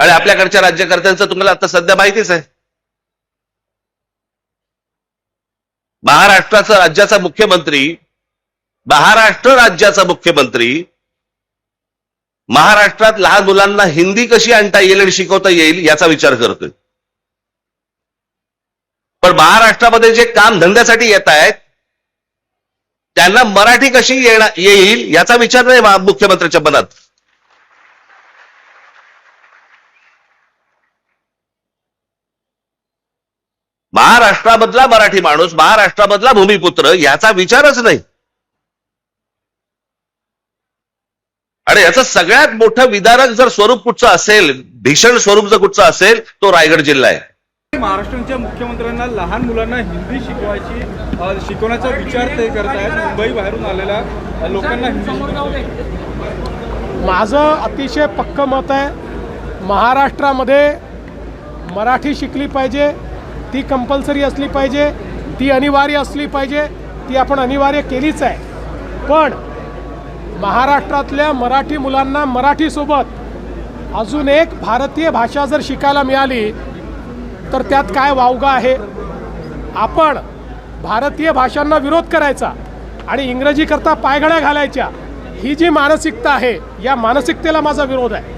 आणि आपल्याकडच्या राज्यकर्त्यांचं तुम्हाला आता सध्या माहितीच आहे. महाराष्ट्राचा राज्याचा मुख्यमंत्री महाराष्ट्र राज्याचा मुख्यमंत्री महाराष्ट्रात लहान मुलांना हिंदी कशी आणता येईल आणि शिकवता येईल याचा विचार करतोय. पण महाराष्ट्रामध्ये जे काम धंद्यासाठी येत आहेत त्यांना मराठी कशी येणार येईल याचा विचार नाही मुख्यमंत्र्यांच्या मुख्यमंत्र्याच्या मनात. महाराष्ट्रामधला मराठी माणूस महाराष्ट्रामधला भूमिपुत्र याचा विचारच नाही. आणि याचं सगळ्यात मोठं विदारक जर स्वरूप कुठचं असेल भीषण स्वरूप जर कुठचं असेल तो रायगड जिल्हा आहे. महाराष्ट्राच्या मुख्यमंत्र्यांना लहान मुलांना हिंदी शिकवायची शिकवण्याचा विचार ते करत आहेत. मुंबई बाहेरून आलेल्या लोकांना हिंदी. माझं अतिशय पक्कं मत आहे महाराष्ट्रामध्ये मराठी शिकली पाहिजे ती कंपल्सरी असली पाहिजे ती अनिवार्य असली पाहिजे ती आपण अनिवार्य केलीच आहे. पण महाराष्ट्रातल्या मराठी मुलांना मराठीसोबत अजून एक भारतीय भाषा जर शिकायला मिळाली तर त्यात काय वावगं आहे? आपण भारतीय भाषांना विरोध करायचा आणि इंग्रजीकरता पायघड्या घालायच्या ही जी मानसिकता आहे या मानसिकतेला माझा विरोध आहे.